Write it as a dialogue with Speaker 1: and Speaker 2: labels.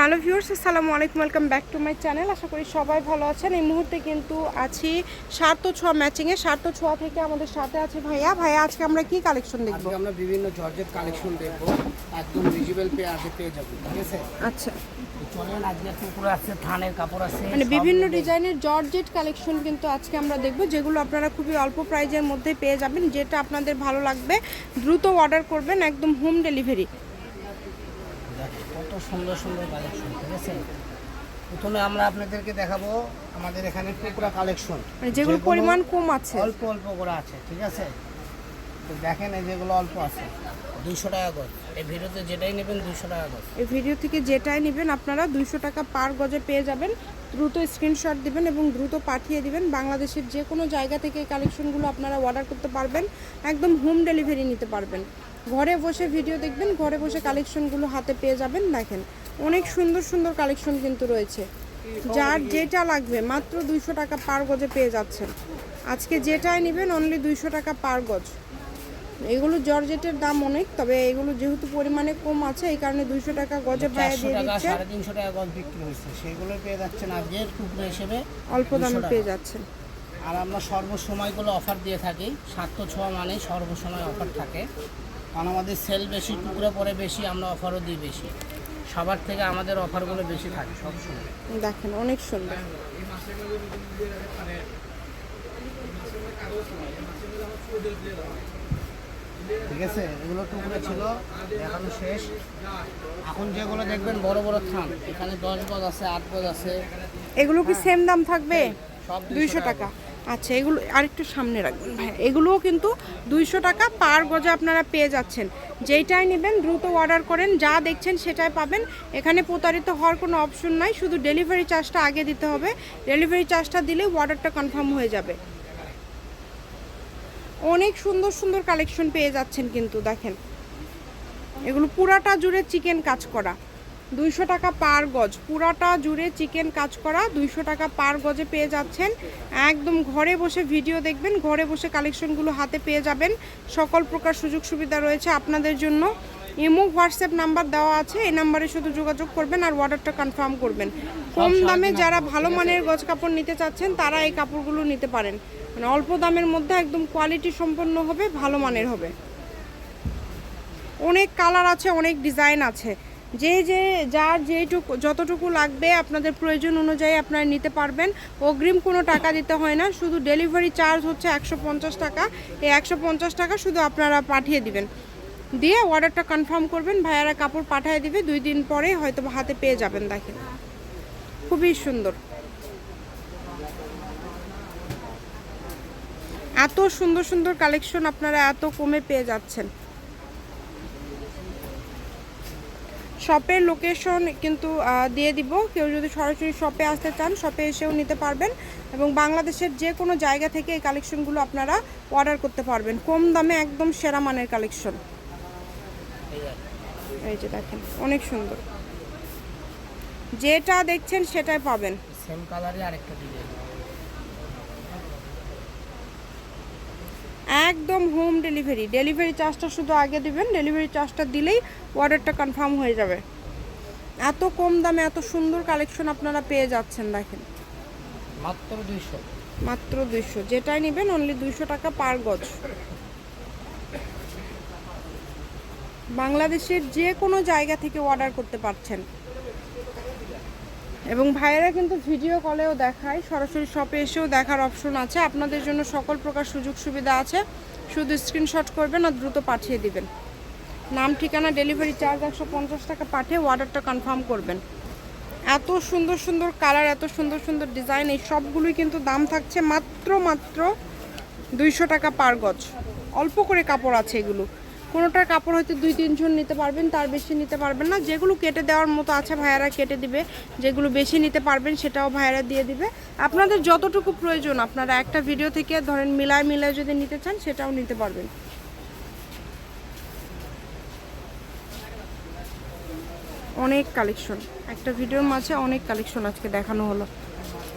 Speaker 1: Hello viewers আসসালামু আলাইকুম welcome back to my channel. আশা করি সবাই ভালো আছেন। এই মুহূর্তে কিন্তু আছি ও ছোঁয়া ম্যাচিংয়ে ও ছোঁয়া থেকে আমাদের সাথে আছে ভাইয়া। ভাইয়া আজকে আমরা কি কালেকশন দেখব?
Speaker 2: আমরা বিভিন্ন জর্জেট কালেকশন দেখব। একদম ভিজিবল পেয়ে আগে পেয়ে যাব ঠিক আছে?
Speaker 1: আচ্ছা।
Speaker 2: চলেন আজকে টুকরো আছে থানের কাপড় আছে
Speaker 1: মানে বিভিন্ন ডিজাইনের জর্জেট কালেকশন কিন্তু আজকে আমরা দেখব যেগুলো আপনারা খুবই অল্প প্রাইজের মধ্যে পেয়ে যাবেন যেটা আপনাদের ভালো লাগবে। দ্রুত অর্ডার করবেন একদম হোম ডেলিভারি
Speaker 2: দেখো, কত সুন্দর সুন্দর কালেকশন ঠিক আছে? প্রথমে আমরা আপনাদেরকে দেখাবো আমাদের এখানে টুকরা কালেকশন
Speaker 1: মানে যেগুলো পরিমাণ কম আছে।
Speaker 2: অল্প অল্প করে আছে ঠিক আছে? তো দেখেন এই যেগুলো অল্প আছে। দুইশো টাকা গজ। এই ভিডিওতে যেটাই নেবেন দুইশো টাকা গজ।
Speaker 1: এই ভিডিও থেকে যেটাই নেবেন আপনারা দুইশো টাকা পার গজে পেয়ে যাবেন। দ্রুত স্ক্রিনশট দিবেন এবং দ্রুত পাঠিয়ে দিবেন। বাংলাদেশের যে কোনো জায়গা থেকে কালেকশনগুলো আপনারা অর্ডার করতে পারবেন। একদম হোম ডেলিভারি নিতে পারবেন। ঘরে বসে ভিডিও দেখবেন, ঘরে বসে কালেকশনগুলো হাতে পেয়ে যাবেন। দেখেন, অনেক সুন্দর সুন্দর কালেকশন কিন্তু রয়েছে। যার যেটা লাগবে, মাত্র দুইশো টাকা পার গজে পেয়ে যাচ্ছেন। আজকে যেটাই নেবেন অনলি দুইশো টাকা পার গজ। এগুলো জর্জেটের দাম অনেক তবে এগুলো যেহেতু পরিমাণে কম আছে এই কারণে দুইশো টাকা গজে ভাইয়া দিয়ে দিচ্ছে।
Speaker 2: সাড়ে তিনশো টাকা গজ বিক্রি হচ্ছে। সেগুলো পেয়ে যাচ্ছেন আজকের টুকরো হিসেবে
Speaker 1: অল্প
Speaker 2: 200
Speaker 1: দামে পেয়ে যাচ্ছেন
Speaker 2: আর আমরা সর্বসময়গুলো অফার দিয়ে থাকি সাত তো ছোঁয়া মানে সর্বসময় অফার থাকে। কারণ আমাদের সেল বেশি টুকরো পরে বেশি আমরা অফারও দিই বেশি। সবার থেকে আমাদের অফারগুলো বেশি থাকে সবসময়।
Speaker 1: দেখেন অনেক সুন্দর।
Speaker 2: ঠিক আছে? এগুলো টুকরো ছিল দেখানো শেষ। এখন যেগুলো দেখবেন বড় বড় থান। এখানে দশ গজ আছে আট গজ আছে।
Speaker 1: এগুলো কি সেম দাম থাকবে? দুইশো টাকা। আচ্ছা এগুলো আরেকটু সামনে রাখবেন। ভাই এগুলোও কিন্তু দুইশো টাকা পার গজে আপনারা পেয়ে যাচ্ছেন। যেইটাই নেবেন দ্রুত অর্ডার করেন। যা দেখছেন সেটাই পাবেন। এখানে প্রতারিত হওয়ার কোনো অপশন নাই। শুধু ডেলিভারি চার্জটা আগে দিতে হবে। ডেলিভারি চার্জটা দিলে অর্ডারটা কনফার্ম হয়ে যাবে। অনেক সুন্দর সুন্দর কালেকশন পেয়ে যাচ্ছেন কিন্তু দেখেন। এগুলো পুরাটা জুড়ে চিকেন কাজ করা। দুইশো টাকা পার গজ। পুরাটা জুড়ে চিকেন কাজ করা দুইশো টাকা পার গজে পেয়ে যাচ্ছেন। একদম ঘরে বসে ভিডিও দেখবেন ঘরে বসে কালেকশনগুলো হাতে পেয়ে যাবেন। সকল প্রকার সুযোগ সুবিধা রয়েছে আপনাদের জন্য। ইমো হোয়াটসঅ্যাপ নাম্বার দেওয়া আছে এই নাম্বারে শুধু যোগাযোগ করবেন আর অর্ডারটা কনফার্ম করবেন। কম দামে যারা ভালো মানের গজ কাপড় নিতে চাচ্ছেন তারা এই কাপড়গুলো নিতে পারেন। মানে অল্প দামের মধ্যে একদম কোয়ালিটি সম্পন্ন হবে, ভালো মানের হবে। অনেক কালার আছে, অনেক ডিজাইন আছে। যে যে, যার যেইটুকু, যতটুকু লাগবে আপনাদের প্রয়োজন অনুযায়ী আপনারা নিতে পারবেন। অগ্রিম কোনো টাকা দিতে হয় না, শুধু ডেলিভারি চার্জ হচ্ছে একশো পঞ্চাশ টাকা। এই একশো পঞ্চাশ টাকা শুধু আপনারা পাঠিয়ে দিবেন। দিয়ে অর্ডারটা কনফার্ম করবেন, ভাইয়ারা কাপড় পাঠিয়ে দিবে, দুই দিন পরে হয়তো হাতে পেয়ে যাবেন দেখেন। খুবই সুন্দর। এত সুন্দর সুন্দর কালেকশন আপনারা এত কমে পেয়ে যাচ্ছেন। শপের লোকেশন কিন্তু দিয়ে দিব। কেউ যদি সরাসরি শপে আসতে চান শপে এসেও নিতে পারবেন এবং বাংলাদেশের যে কোনো জায়গা থেকে এই কালেকশনগুলো আপনারা অর্ডার করতে পারবেন। কম দামে একদম সেরা মানের কালেকশন
Speaker 2: এই
Speaker 1: যে দেখেন, অনেক সুন্দর। যেটা দেখছেন সেটাই পাবেন।
Speaker 2: সেম আরেকটা ডিজাইন
Speaker 1: একদম হোম ডেলিভারি ডেলিভারি চার্জটা শুধু আগে দিবেন ডেলিভারি চার্জটা দিলেই অর্ডারটা কনফার্ম হয়ে যাবে। এত কম দামে এত সুন্দর কালেকশন আপনারা পেয়ে যাচ্ছেন দেখেন।
Speaker 2: মাত্র দুইশো।
Speaker 1: মাত্র দুইশো। যেটাই নেবেন অনলি দুইশো টাকা পার গজ। বাংলাদেশের যে কোনো জায়গা থেকে অর্ডার করতে পারছেন। এবং ভাইয়েরা কিন্তু ভিডিও কলেও দেখায়, সরাসরি শপে এসেও দেখার অপশন আছে। আপনাদের জন্য সকল প্রকার সুযোগ সুবিধা আছে। শুধু স্ক্রিনশট করবেন আর দ্রুত পাঠিয়ে দিবেন। নাম, ঠিকানা ডেলিভারি চার্জ একশো পঞ্চাশ টাকা পাঠিয়ে অর্ডারটা কনফার্ম করবেন। এত সুন্দর সুন্দর কালার এত সুন্দর সুন্দর ডিজাইন এই সবগুলোই কিন্তু দাম থাকছে মাত্র মাত্র দুইশো টাকা পার গজ। অল্প করে কাপড় আছে এগুলো। কোনোটার কাপড় হয়তো দুই, তিনজন নিতে পারবেন, তার বেশি নিতে পারবেন না। যেগুলো কেটে দেওয়ার মতো আছে ভাইয়ারা কেটে দিবে। যেগুলো বেশি নিতে পারবেন সেটাও ভাইয়ারা দিয়ে দিবে। আপনাদের যতটুকু প্রয়োজন, আপনারা একটা ভিডিও থেকে ধরেন মিলায় মিলায় যদি নিতে চান, সেটাও নিতে পারবেন। অনেক কালেকশন। একটা ভিডিওর মাঝে অনেক কালেকশন আজকে দেখানো হলো।